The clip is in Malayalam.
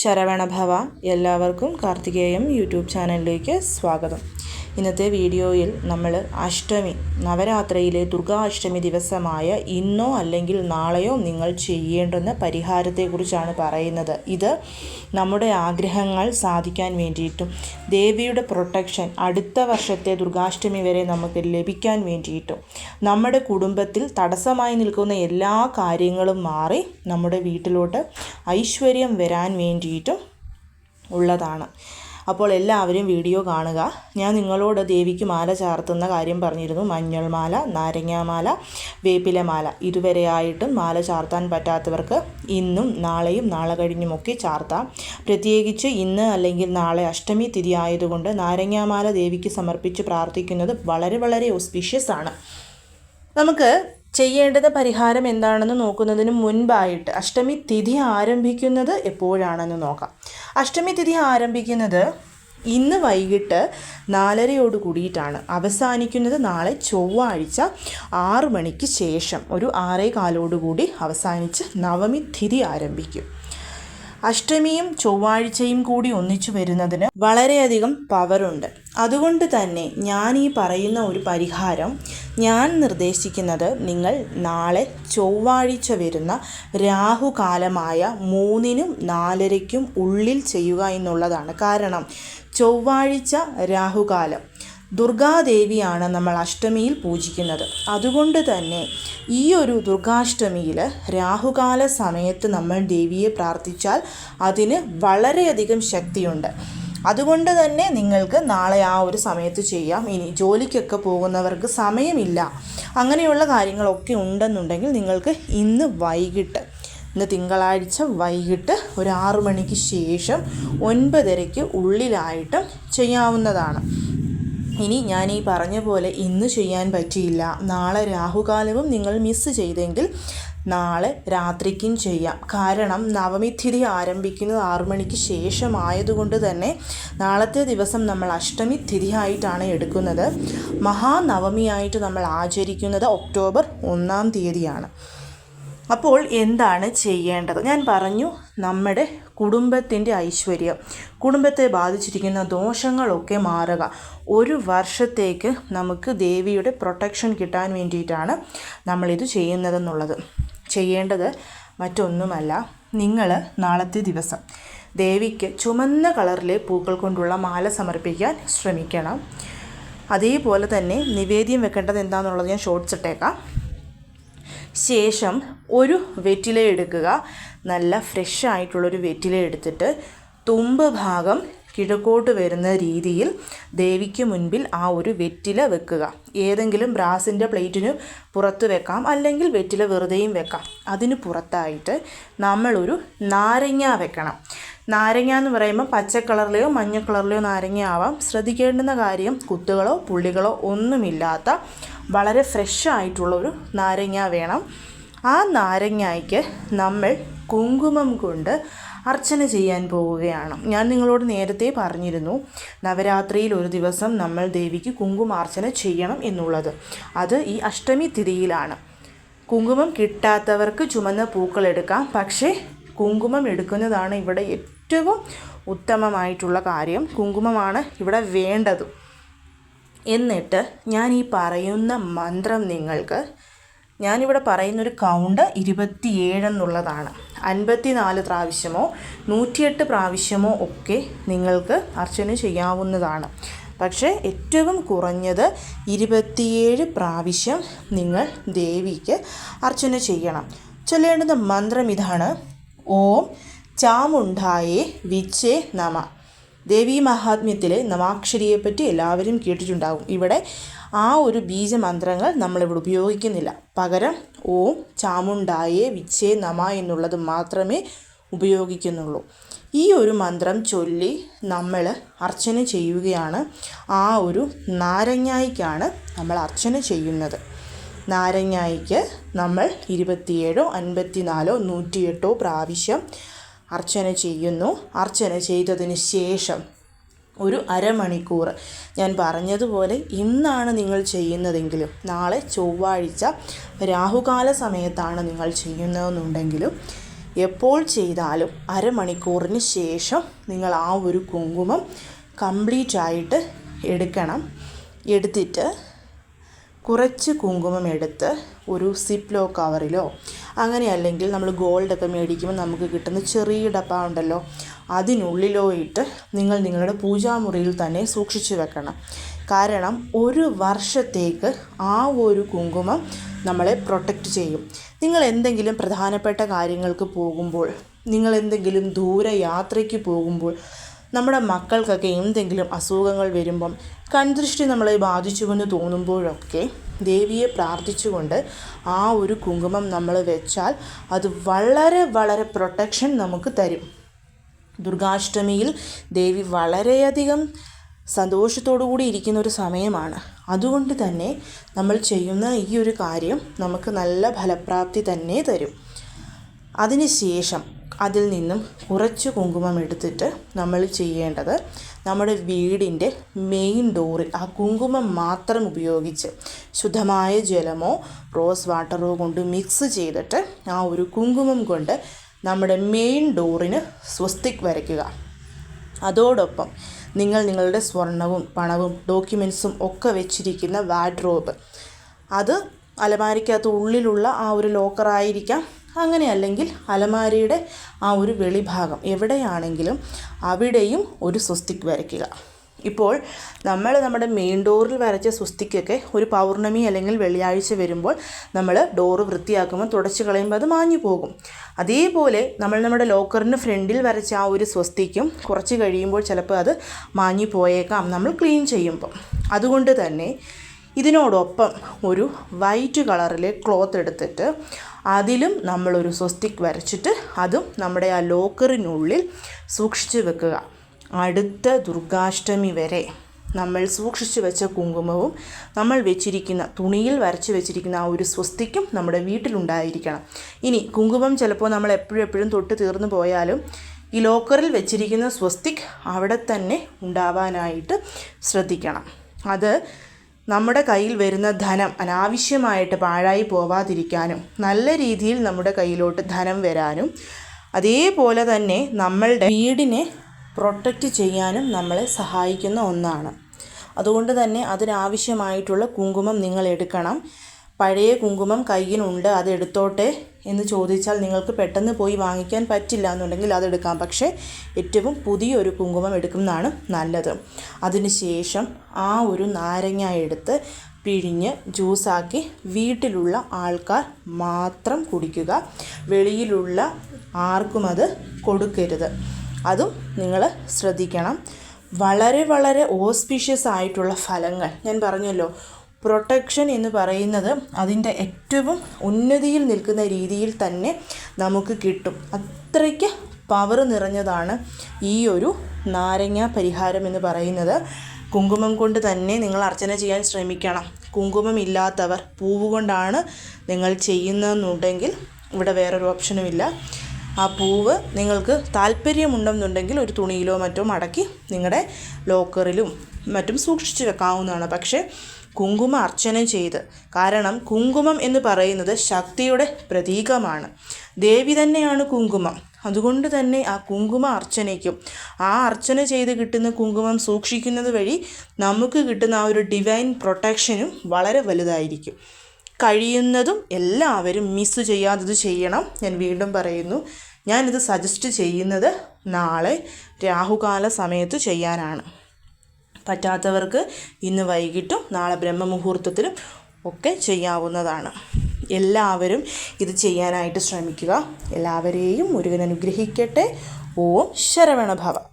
ശരവണഭവ എല്ലാവർക്കും കാർത്തികേയം യൂട്യൂബ് ചാനലിലേക്ക് സ്വാഗതം. ഇന്നത്തെ വീഡിയോയിൽ നമ്മൾ അഷ്ടമി നവരാത്രിയിലെ ദുർഗാഷ്ടമി ദിവസമായ ഇന്നോ അല്ലെങ്കിൽ നാളെയോ നിങ്ങൾ ചെയ്യേണ്ടുന്ന പരിഹാരത്തെക്കുറിച്ചാണ് പറയുന്നത്. ഇത് നമ്മുടെ ആഗ്രഹങ്ങൾ സാധിക്കാൻ വേണ്ടിയിട്ടും ദേവിയുടെ പ്രൊട്ടക്ഷൻ അടുത്ത വർഷത്തെ ദുർഗാഷ്ടമി വരെ നമുക്ക് ലഭിക്കാൻ വേണ്ടിയിട്ടും നമ്മുടെ കുടുംബത്തിൽ തടസ്സമായി നിൽക്കുന്ന എല്ലാ കാര്യങ്ങളും മാറി നമ്മുടെ വീട്ടിലോട്ട് ഐശ്വര്യം വരാൻ വേണ്ടിയിട്ടും ഉള്ളതാണ്. അപ്പോൾ എല്ലാവരും വീഡിയോ കാണുക. ഞാൻ നിങ്ങളോട് ദേവിക്ക് മാല ചാർത്തുന്ന കാര്യം പറഞ്ഞിരുന്നു. മഞ്ഞൾമാല നാരങ്ങാമാല വേപ്പിലമാല. ഇതുവരെയായിട്ടും മാല ചാർത്താൻ പറ്റാത്തവർക്ക് ഇന്നും നാളെയും നാളെ കഴിഞ്ഞുമൊക്കെ ചാർത്താം. പ്രത്യേകിച്ച് ഇന്ന് അല്ലെങ്കിൽ നാളെ അഷ്ടമി തിഥി ആയതുകൊണ്ട് നാരങ്ങാമാല ദേവിക്ക് സമർപ്പിച്ച് പ്രാർത്ഥിക്കുന്നത് വളരെ വളരെ ഓസ്പീഷ്യസ് ആണ്. നമുക്ക് ചെയ്യേണ്ടത് പരിഹാരം എന്താണെന്ന് നോക്കുന്നതിന് മുൻപായിട്ട് അഷ്ടമി തിഥി ആരംഭിക്കുന്നത് എപ്പോഴാണെന്ന് നോക്കാം. അഷ്ടമി തിഥി ആരംഭിക്കുന്നത് ഇന്ന് വൈകിട്ട് നാലരയോട് കൂടിയിട്ടാണ്. അവസാനിക്കുന്നത് നാളെ ചൊവ്വാഴ്ച ആറു മണിക്ക് ശേഷം. ഒരു ആറേ കാലോടുകൂടി അവസാനിച്ച് നവമി തിഥി ആരംഭിക്കും. അഷ്ടമിയും ചൊവ്വാഴ്ചയും കൂടി ഒന്നിച്ചു വരുന്നതിന് വളരെയധികം പവറുണ്ട്. അതുകൊണ്ട് തന്നെ ഞാൻ ഈ പറയുന്ന ഒരു പരിഹാരം ഞാൻ നിർദ്ദേശിക്കുന്നത് നിങ്ങൾ നാളെ ചൊവ്വാഴ്ച വരുന്ന രാഹുകാലമായ മൂന്നിനും നാലരയ്ക്കും ഉള്ളിൽ ചെയ്യുക എന്നുള്ളതാണ് കാരണം. ചൊവ്വാഴ്ച രാഹുകാലം. ദുർഗാദേവിയാണ് നമ്മൾ അഷ്ടമിയിൽ പൂജിക്കുന്നത്. അതുകൊണ്ട് തന്നെ ഈ ഒരു ദുർഗാഷ്ടമിയിൽ രാഹുകാല സമയത്ത് നമ്മൾ ദേവിയെ പ്രാർത്ഥിച്ചാൽ അതിന് വളരെയധികം ശക്തിയുണ്ട്. അതുകൊണ്ട് തന്നെ നിങ്ങൾക്ക് നാളെ ആ ഒരു സമയത്ത് ചെയ്യാം. ഇനി ജോലിക്കൊക്കെ പോകുന്നവർക്ക് സമയമില്ല. അങ്ങനെയുള്ള കാര്യങ്ങളൊക്കെ ഉണ്ടെന്നുണ്ടെങ്കിൽ നിങ്ങൾക്ക് ഇന്ന് വൈകിട്ട് ഇന്ന് തിങ്കളാഴ്ച വൈകിട്ട് ഒരു ആറു മണിക്ക് ശേഷം ഒൻപതരയ്ക്ക് ഉള്ളിലായിട്ടും ചെയ്യാവുന്നതാണ്. ഇനി ഞാൻ ഈ പറഞ്ഞ പോലെ ഇന്ന് ചെയ്യാൻ പറ്റിയില്ല. നാളെ രാഹുകാലവും നിങ്ങൾ മിസ്സ് ചെയ്തെങ്കിൽ നാളെ രാത്രിക്കും ചെയ്യാം. കാരണം നവമിഥിതി ആരംഭിക്കുന്നത് ആറു മണിക്ക് ശേഷമായതുകൊണ്ട് തന്നെ നാളത്തെ ദിവസം നമ്മൾ അഷ്ടമി തിഥിയായിട്ടാണ് എടുക്കുന്നത്. മഹാനവമിയായിട്ട് നമ്മൾ ആചരിക്കുന്നത് ഒക്ടോബർ ഒന്നാം തീയതിയാണ്. അപ്പോൾ എന്താണ് ചെയ്യേണ്ടത്? ഞാൻ പറഞ്ഞു നമ്മുടെ കുടുംബത്തിന്റെ ഐശ്വര്യം. കുടുംബത്തെ ബാധിച്ചിരിക്കുന്ന ദോഷങ്ങളൊക്കെ മാറുക. ഒരു വർഷത്തേക്ക് നമുക്ക് ദേവിയുടെ പ്രൊട്ടക്ഷൻ കിട്ടാൻ വേണ്ടിയിട്ടാണ് നമ്മളിത് ചെയ്യുന്നതെന്നുള്ളത്. ചെയ്യേണ്ടത് മറ്റൊന്നുമല്ല നിങ്ങൾ നാളത്തെ ദിവസം ദേവിക്ക് ചുമന്ന കളറിലെ പൂക്കൾ കൊണ്ടുള്ള മാല സമർപ്പിക്കാൻ ശ്രമിക്കണം. അതേപോലെ തന്നെ നിവേദ്യം വെക്കേണ്ടത് എന്താണെന്നുള്ളത് ഞാൻ ഷോർട്സ് ഇട്ടേക്കാം. ശേഷം ഒരു വെറ്റില എടുക്കുക. നല്ല ഫ്രഷ് ആയിട്ടുള്ളൊരു വെറ്റില എടുത്തിട്ട് തുമ്പ് ഭാഗം കിഴക്കോട്ട് വരുന്ന രീതിയിൽ ദേവിക്ക് മുൻപിൽ ആ ഒരു വെറ്റില വെക്കുക. ഏതെങ്കിലും ബ്രാസിന്റെ പ്ലേറ്റിന് പുറത്ത് വെക്കാം അല്ലെങ്കിൽ വെറ്റില വെറുതെയും വെക്കാം. അതിന് പുറത്തായിട്ട് നമ്മളൊരു നാരങ്ങ വെക്കണം. നാരങ്ങ എന്ന് പറയുമ്പോൾ പച്ച കളറിലെയോ മഞ്ഞ കളറിലെയോ നാരങ്ങ ആവാം. ശ്രദ്ധിക്കേണ്ടുന്ന കാര്യം കുത്തുകളോ പുള്ളികളോ ഒന്നുമില്ലാത്ത വളരെ ഫ്രഷ് ആയിട്ടുള്ള ഒരു നാരങ്ങ വേണം. ആ നാരങ്ങയ്ക്ക് നമ്മൾ കുങ്കുമം കൊണ്ട് അർച്ചന ചെയ്യാൻ പോവുകയാണ്. ഞാൻ നിങ്ങളോട് നേരത്തെ പറഞ്ഞിരുന്നു നവരാത്രിയിൽ ഒരു ദിവസം നമ്മൾ ദേവിക്ക് കുങ്കുമാർച്ചന ചെയ്യണം എന്നുള്ളത്. അത് ഈ അഷ്ടമി തിഥിയിലാണ്. കുങ്കുമം കിട്ടാത്തവർക്ക് ചുമന്ന പൂക്കൾ എടുക്കാം. പക്ഷേ കുങ്കുമം എടുക്കുന്നതാണ് ഇവിടെ ഏറ്റവും ഉത്തമമായിട്ടുള്ള കാര്യം. കുങ്കുമമാണ് ഇവിടെ വേണ്ടത്. എന്നിട്ട് ഞാൻ ഈ പറയുന്ന മന്ത്രം നിങ്ങൾക്ക് ഞാനിവിടെ പറയുന്നൊരു കൗണ്ട് ഇരുപത്തിയേഴ് എന്നുള്ളതാണ്. അൻപത്തി നാല് പ്രാവശ്യമോ നൂറ്റിയെട്ട് പ്രാവശ്യമോ ഒക്കെ നിങ്ങൾക്ക് അർച്ചന ചെയ്യാവുന്നതാണ്. പക്ഷേ ഏറ്റവും കുറഞ്ഞത് ഇരുപത്തിയേഴ് പ്രാവശ്യം നിങ്ങൾ ദേവിക്ക് അർച്ചന ചെയ്യണം. ചൊല്ലേണ്ടുന്ന മന്ത്രം ഇതാണ്. ഓം ചാമുണ്ടായേ വിച്ചേ നമ. ദേവീ മഹാത്മ്യത്തിലെ നവാക്ഷരിയെപ്പറ്റി എല്ലാവരും കേട്ടിട്ടുണ്ടാകും. ഇവിടെ ആ ഒരു ബീജമന്ത്രങ്ങൾ നമ്മളിവിടെ ഉപയോഗിക്കുന്നില്ല. പകരം ഓം ചാമുണ്ടായേ വിച്ചേ നമ എന്നുള്ളത് മാത്രമേ ഉപയോഗിക്കുന്നുള്ളൂ. ഈ ഒരു മന്ത്രം ചൊല്ലി നമ്മൾ അർച്ചന ചെയ്യുകയാണ്. ആ ഒരു നാരങ്ങായിക്കാണ് നമ്മൾ അർച്ചന ചെയ്യുന്നത്. നാരങ്ങായിക്ക് നമ്മൾ ഇരുപത്തിയേഴോ അൻപത്തിനാലോ നൂറ്റിയെട്ടോ പ്രാവശ്യം അർച്ചന ചെയ്യുന്നു. അർച്ചന ചെയ്തതിന് ശേഷം ഒരു അരമണിക്കൂർ ഞാൻ പറഞ്ഞതുപോലെ ഇന്നാണ് നിങ്ങൾ ചെയ്യുന്നതെങ്കിലും നാളെ ചൊവ്വാഴ്ച രാഹുകാല സമയത്താണ് നിങ്ങൾ ചെയ്യുന്നതെന്നുണ്ടെങ്കിലും എപ്പോൾ ചെയ്താലും അരമണിക്കൂറിന് ശേഷം നിങ്ങൾ ആ ഒരു കുങ്കുമം കംപ്ലീറ്റ് ആയിട്ട് എടുക്കണം. എടുത്തിട്ട് കുറച്ച് കുങ്കുമം എടുത്ത് ഒരു സിപ്ലോ കവറിലോ അങ്ങനെ അല്ലെങ്കിൽ നമ്മൾ ഗോൾഡൊക്കെ മേടിക്കുമ്പോൾ നമുക്ക് കിട്ടുന്ന ചെറിയ ഡപ്പ ഉണ്ടല്ലോ അതിനുള്ളിലോ ഇട്ട് നിങ്ങൾ നിങ്ങളുടെ പൂജാമുറിയിൽ തന്നെ സൂക്ഷിച്ചു വെക്കണം. കാരണം ഒരു വർഷത്തേക്ക് ആ ഒരു കുങ്കുമം നമ്മളെ പ്രൊട്ടക്റ്റ് ചെയ്യും. നിങ്ങൾ എന്തെങ്കിലും പ്രധാനപ്പെട്ട കാര്യങ്ങൾക്ക് പോകുമ്പോൾ നിങ്ങൾ എന്തെങ്കിലും ദൂര യാത്രയ്ക്ക് പോകുമ്പോൾ നമ്മുടെ മക്കൾക്കൊക്കെ എന്തെങ്കിലും അസുഖങ്ങൾ വരുമ്പം കൺദൃഷ്ടി നമ്മളെ ബാധിച്ചുവെന്ന് തോന്നുമ്പോഴൊക്കെ ദേവിയെ പ്രാർത്ഥിച്ചുകൊണ്ട് ആ ഒരു കുങ്കുമം നമ്മൾ വെച്ചാൽ അത് വളരെ വളരെ പ്രൊട്ടക്ഷൻ നമുക്ക് തരും. ദുർഗാഷ്ടമിയിൽ ദേവി വളരെയധികം സന്തോഷത്തോടു കൂടി ഇരിക്കുന്ന ഒരു സമയമാണ്. അതുകൊണ്ട് തന്നെ നമ്മൾ ചെയ്യുന്ന ഈ ഒരു കാര്യം നമുക്ക് നല്ല ഫലപ്രാപ്തി തന്നെ തരും. അതിനുശേഷം അതിൽ നിന്നും കുറച്ച് കുങ്കുമം എടുത്തിട്ട് നമ്മൾ ചെയ്യേണ്ടത് നമ്മുടെ വീടിന്റെ മെയിൻ ഡോറിൽ ആ കുങ്കുമം മാത്രം ഉപയോഗിച്ച് ശുദ്ധമായ ജലമോ റോസ് വാട്ടറോ കൊണ്ട് മിക്സ് ചെയ്തിട്ട് ആ ഒരു കുങ്കുമം കൊണ്ട് നമ്മുടെ മെയിൻ ഡോറിന് സ്വസ്തിക് വരയ്ക്കുക. അതോടൊപ്പം നിങ്ങൾ നിങ്ങളുടെ സ്വർണവും പണവും ഡോക്യുമെൻസും ഒക്കെ വെച്ചിരിക്കുന്ന വാഡ്രോബ് അത് അലമാരിക്കകത്ത് ഉള്ളിലുള്ള ആ ഒരു ലോക്കറായിരിക്കാം അങ്ങനെ അല്ലെങ്കിൽ അലമാരിയുടെ ആ ഒരു വെളിഭാഗം എവിടെയാണെങ്കിലും അവിടെയും ഒരു സ്വസ്തിക് വരയ്ക്കുക. ഇപ്പോൾ നമ്മൾ നമ്മുടെ മെയിൻ ഡോറിൽ വരച്ച സ്വസ്തിക്കൊക്കെ ഒരു പൗർണമി അല്ലെങ്കിൽ വെള്ളിയാഴ്ച വരുമ്പോൾ നമ്മൾ ഡോറ് വൃത്തിയാക്കുമ്പോൾ തുടച്ചു കളയുമ്പോൾ അത് മാഞ്ഞു പോകും. അതേപോലെ നമ്മൾ നമ്മുടെ ലോക്കറിന് ഫ്രണ്ടിൽ വരച്ച ആ ഒരു സ്വസ്തിക്കും കുറച്ച് കഴിയുമ്പോൾ ചിലപ്പോൾ അത് മാഞ്ഞു പോയേക്കാം. നമ്മൾ ക്ലീൻ ചെയ്യുമ്പോൾ അതുകൊണ്ട് തന്നെ ഇതിനോടൊപ്പം ഒരു വൈറ്റ് കളറിലെ ക്ലോത്ത് എടുത്തിട്ട് അതിലും നമ്മളൊരു സ്വസ്തിക് വരച്ചിട്ട് അതും നമ്മുടെ ആ ലോക്കറിനുള്ളിൽ സൂക്ഷിച്ച് വെക്കുക. അടുത്ത ദുർഗാഷ്ടമി വരെ നമ്മൾ സൂക്ഷിച്ചു വെച്ച കുങ്കുമവും നമ്മൾ വെച്ചിരിക്കുന്ന തുണിയിൽ വരച്ച് വെച്ചിരിക്കുന്ന ആ ഒരു സ്വസ്തിക്കും നമ്മുടെ വീട്ടിലുണ്ടായിരിക്കണം. ഇനി കുങ്കുമം ചിലപ്പോൾ നമ്മൾ എപ്പോഴും എപ്പോഴും തൊട്ട് തീർന്നു പോയാലും ഈ ലോക്കറിൽ വെച്ചിരിക്കുന്ന സ്വസ്തിക് അവിടെ തന്നെ ഉണ്ടാവാനായിട്ട് ശ്രദ്ധിക്കണം. അത് നമ്മുടെ കയ്യിൽ വരുന്ന ധനം അനാവശ്യമായിട്ട് പാഴായി പോവാതിരിക്കാനും നല്ല രീതിയിൽ നമ്മുടെ കയ്യിലോട്ട് ധനം വരാനും അതേപോലെ തന്നെ നമ്മളുടെ വീടിനെ പ്രൊട്ടക്റ്റ് ചെയ്യാനും നമ്മളെ സഹായിക്കുന്ന ഒന്നാണ്. അതുകൊണ്ട് തന്നെ അതിനാവശ്യമായിട്ടുള്ള കുങ്കുമം നിങ്ങൾ എടുക്കണം. പഴയ കുങ്കുമം കയ്യിലുണ്ട് അത് എടുത്തോട്ടെ എന്ന് ചോദിച്ചാൽ നിങ്ങൾക്ക് പെട്ടെന്ന് പോയി വാങ്ങിക്കാൻ പറ്റില്ല എന്നുണ്ടെങ്കിൽ അതെടുക്കാം പക്ഷേ ഏറ്റവും പുതിയൊരു കുങ്കുമം എടുക്കുന്നതാണ് നല്ലത്. അതിനുശേഷം ആ ഒരു നാരങ്ങ എടുത്ത് പിഴിഞ്ഞ് ജ്യൂസാക്കി വീട്ടിലുള്ള ആൾക്കാർ മാത്രം കുടിക്കുക. വെളിയിലുള്ള ആർക്കും അത് കൊടുക്കരുത്. അതും നിങ്ങൾ ശ്രദ്ധിക്കണം. വളരെ വളരെ ഓസ്പീഷ്യസ് ആയിട്ടുള്ള ഫലങ്ങൾ. ഞാൻ പറഞ്ഞല്ലോ പ്രൊട്ടക്ഷൻ എന്ന് പറയുന്നത് അതിന്റെ ഏറ്റവും ഉന്നതിയിൽ നിൽക്കുന്ന രീതിയിൽ തന്നെ നമുക്ക് കിട്ടും. അത്രയ്ക്ക് പവർ നിറഞ്ഞതാണ് ഈ ഒരു നാരങ്ങ പരിഹാരം എന്ന് പറയുന്നത്. കുങ്കുമം കൊണ്ട് തന്നെ നിങ്ങൾ അർച്ചന ചെയ്യാൻ ശ്രമിക്കണം. കുങ്കുമം ഇല്ലാത്തവർ പൂവ് കൊണ്ടാണ് നിങ്ങൾ ചെയ്യുന്നതെന്നുണ്ടെങ്കിൽ ഇവിടെ വേറൊരു ഓപ്ഷനുമില്ല ആ പൂവ് നിങ്ങൾക്ക് താല്പര്യമുണ്ടെന്നുണ്ടെങ്കിൽ ഒരു തുണിയിലോ മറ്റോ മടക്കി നിങ്ങളുടെ ലോക്കറിലും മറ്റും സൂക്ഷിച്ചു വെക്കാവുന്നതാണ്. പക്ഷേ കുങ്കുമ അർച്ചന ചെയ്ത്. കാരണം കുങ്കുമം എന്ന് പറയുന്നത് ശക്തിയുടെ പ്രതീകമാണ്. ദേവി തന്നെയാണ് കുങ്കുമം. അതുകൊണ്ട് തന്നെ ആ കുങ്കുമ അർച്ചനയ്ക്കും ആ അർച്ചന ചെയ്ത് കിട്ടുന്ന കുങ്കുമം സൂക്ഷിക്കുന്നത് വഴി നമുക്ക് കിട്ടുന്ന ആ ഒരു ഡിവൈൻ പ്രൊട്ടക്ഷനും വളരെ വലുതായിരിക്കും. കഴിയുന്നതും എല്ലാവരും മിസ് ചെയ്യാത്തത് ചെയ്യണം. ഞാൻ വീണ്ടും പറയുന്നു ഞാനിത് സജസ്റ്റ് ചെയ്യുന്നത് നാളെ രാഹുകാല സമയത്ത് ചെയ്യാനാണ്. പറ്റാത്തവർക്ക് ഇന്ന് വൈകിട്ടും നാളെ ബ്രഹ്മമുഹൂർത്തത്തിലും ഒക്കെ ചെയ്യാവുന്നതാണ്. എല്ലാവരും ഇത് ചെയ്യാനായിട്ട് ശ്രമിക്കുക. എല്ലാവരെയും മുരുകൻ അനുഗ്രഹിക്കട്ടെ. ഓം ശരവണഭവ.